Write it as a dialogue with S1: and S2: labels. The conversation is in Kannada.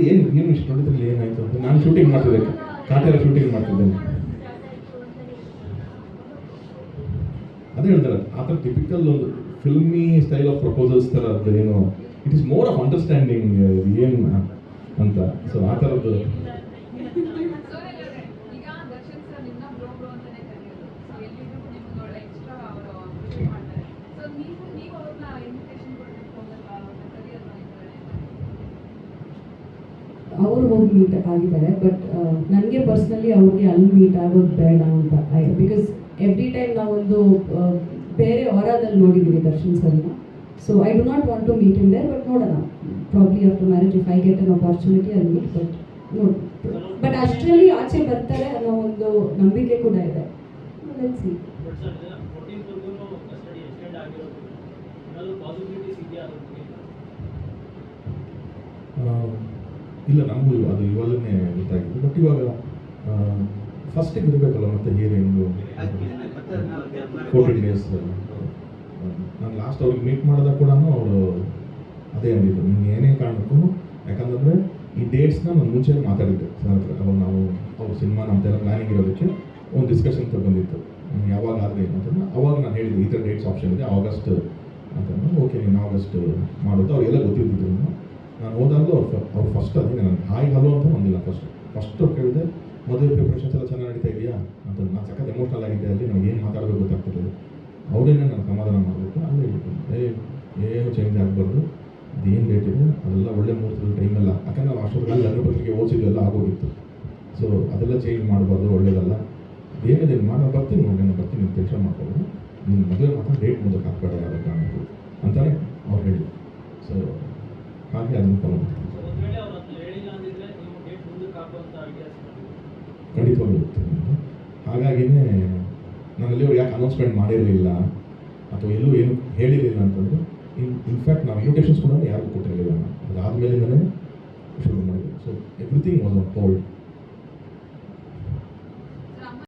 S1: ಅದು ಏನು ಏನು ಇಷ್ಟು ನೋಡಿದ್ರಲ್ಲಿ ಏನಾಯ್ತು ಅಂತ ನಾನು ಶೂಟಿಂಗ್ ಮಾಡ್ತಿದ್ದೆ ಕಾಟೆಲ್ಲ ಶೂಟಿಂಗ್ ಮಾಡ್ತಿದ್ದೇನೆ. ಅದೇ ಹೇಳ್ತಾರೆ, ಆ ಥರ ಟಿಪಿಕಲ್ ಒಂದು ಫಿಲ್ಮಿ ಸ್ಟೈಲ್ ಆಫ್ ಪ್ರಪೋಸಲ್ಸ್ ಥರ ಅದು ಏನು it is more of understanding ಏನು ಅಂತ. ಸೊ ಆ ಥರದ್ದು
S2: ಈಗ ದರ್ಶನ್ ಸರ್ ನಿನ್ನ ಬ್ರೋ ಬ್ರೋ ಅಂತಾನೆ ಕರೆಯೋದು ಸೊ ಎಲ್ಲಿದ್ರು ನಿಮ್ಗೆ ಒಳ್ಳೆ ಎಕ್ಸ್ಟ್ರಾ ಅವರು ಅಪ್ರಿಷಿಯೇಟ್ ಮಾಡ್ತಾರೆ ಸೊ ನೀವು ನೀವು ಅವ್ರನ್ನ ಇನ್ವಿಟೇಷನ್ ಕೊಡ್ಬೇಕು ಹೋಗಲ್ವಾ ಅವ್ರನ್ನ ಕರೆಯೋದು
S3: ಅವರು ಹೋಗಿ ಮೀಟ್ ಆಗಿದ್ದಾರೆ ಬಟ್ ನನಗೆ ಪರ್ಸ್ನಲಿ ಅವ್ರಿಗೆ ಅಲ್ಲಿ ಮೀಟ್ ಆಗೋದು ಬೇಡ ಅಂತ. ಐ ಬಿಕಾಸ್ ಎವ್ರಿ ಟೈಮ್ ನಾವೊಂದು ಬೇರೆ ಹೊರದಲ್ಲಿ ನೋಡಿದ್ದೀವಿ ದರ್ಶನ್ ಸರ್ನ. So I do not want to meet in there but ನೋಡೋಣ. Probably after marriage if I get an opportunity ಅಲ್ಲಿ ಮೀಟ್ ಬಟ್ ನೋಡಿ ಬಟ್ ಅಷ್ಟರಲ್ಲಿ ಆಚೆ ಬರ್ತಾರೆ ಅನ್ನೋ ಒಂದು ನಂಬಿಕೆ ಕೂಡ ಇದೆ. Let's see.
S1: ಇಲ್ಲ ನಮಗೂ ಅದು ಇವಾಗಲೇ ಗೊತ್ತಾಗಿದೆ. ಬಟ್ ಇವಾಗ ಫಸ್ಟಿಗೆ ಇರಬೇಕಲ್ಲ ಮತ್ತೆ ಹಿಯರಿಂಗು ಫೋರ್ಟೀನ್ ಡೇಸ್ ನಾನು ಲಾಸ್ಟ್ ಅವ್ರಿಗೆ ಮೀಟ್ ಮಾಡಿದಾಗ ಕೂಡ ಅವರು ಅದೇ ಅಂದಿದ್ದು ನಿಮ್ಗೆ ಏನೇ ಕಾರಣಕ್ಕೂ ಯಾಕಂತಂದರೆ ಈ ಡೇಟ್ಸ್ನ ನಾನು ಮುಂಚೆ ಮಾತಾಡಿದ್ದೆ ಸರ್ ಹತ್ರ. ಅವಾಗ ನಾವು ಅವ್ರ ಸಿನಿಮಾ ನಮ್ದೆಲ್ಲ ಪ್ಲಾನಿಂಗ್ ಇರೋದಕ್ಕೆ ಒಂದು ಡಿಸ್ಕಷನ್ ಹ್ಮ್, ಯಾವಾಗ ಆದರೆ ಏನಂತಂದ್ರೆ ಅವಾಗ ನಾನು ಹೇಳಿದ್ದೆ ಈ ಥರ ಡೇಟ್ಸ್ ಆಪ್ಷನ್ ಇದೆ ಆಗಸ್ಟ್ ಅಂತಂದ್ರೆ ಓಕೆ ನೀನು ಆಗಸ್ಟ್ ಮಾಡೋದು ಅವ್ರಿಗೆಲ್ಲ ಗೊತ್ತಿದ್ದಿದ್ದು ನಾನು ಹೋದಾಗಲೂ ಅವ್ರು ಅವ್ರು ಫಸ್ಟ್ ಅದೇ ನಾನು ಹಾಯ್ ಹಲೋ ಅಂತ ಬಂದಿಲ್ಲ ಫಸ್ಟ್ ಫಸ್ಟ್ ಕೇಳಿದೆ ಮದುವೆ ಪ್ರಿಪ್ರೇಷನ್ಸ್ ಎಲ್ಲ ಚೆನ್ನಾಗಿ ನಡೀತಾ ಇದೆಯಾ? ಅಂತ ನಾನು ಸಖತ್ ಎಮೋಷನಲ್ ಆಗಿದ್ದೆ ಅಲ್ಲಿ, ನನಗೆ ಏನು ಮಾತಾಡಬೇಕು ಗೊತ್ತಾಗ್ತದೆ ಅವರೇನೆ ನಾನು ಸಮಾಧಾನ ಮಾಡಬೇಕು, ಅಲ್ಲೇ ಏ, ಏನು ಚೇಂಜ್ ಆಗಬಾರ್ದು. ಅದೇನು ಡೇಟ್ ಇದೆ? ಅದೆಲ್ಲ ಒಳ್ಳೆ ಮುಹೂರ್ತದ ಟೈಮೆಲ್ಲ ಯಾಕಂದ್ರೆ ನಾವು ಅಷ್ಟೊತ್ತಲ್ಲಿ ಪತ್ರಿಕೆ ಓದಿದ್ದು ಎಲ್ಲ ಆಗೋಗಿತ್ತು. ಸೊ ಅದೆಲ್ಲ ಚೇಂಜ್ ಮಾಡಬಾರ್ದು, ಒಳ್ಳೇದಲ್ಲ. ಏನಿದೆ ಮಾಡೋ ಬರ್ತೀನಿ ನೋಡಿ, ನಾನು ಬರ್ತೀನಿ ಟೆನ್ಷನ್ ಮಾಡ್ಕೊಳ್ಳೋದು ನಿಮ್ಮ ಮದುವೆ ಮಾತ್ರ ಡೇಟ್ ಮುಂದಕ್ಕೆ ಹಾಕ್ಬೇಡ ಯಾವ ಕಾರಣಕ್ಕೂ ಅಂತಲೇ ಅವ್ರು ಹೇಳಿದ್ರು. ಸೊ ಹಾಗೆ ಅನುಕೂಲ ಗೊತ್ತಿಲ್ಲ ಹಾಗಾಗಿನೇ ನಾನು ಅಲ್ಲಿ ಯಾಕೆ ಅನೌನ್ಸ್ಮೆಂಟ್ ಮಾಡಿರಲಿಲ್ಲ ಅಥವಾ ಎಲ್ಲೂ ಏನು ಹೇಳಿರಲಿಲ್ಲ ಅಂತಂದ್ರೆ, ಇನ್ ಇನ್ಫ್ಯಾಕ್ಟ್ ನಾವು ಇನ್ವಿಟೇಷನ್ಸ್ ಕೂಡ ಯಾರಿಗೂ ಕೊಟ್ಟಿರಲಿಲ್ಲ. ನಾನು ಅದಾದಮೇಲೆ ಶುರು ಮಾಡಿದ್ವಿ so everything was on hold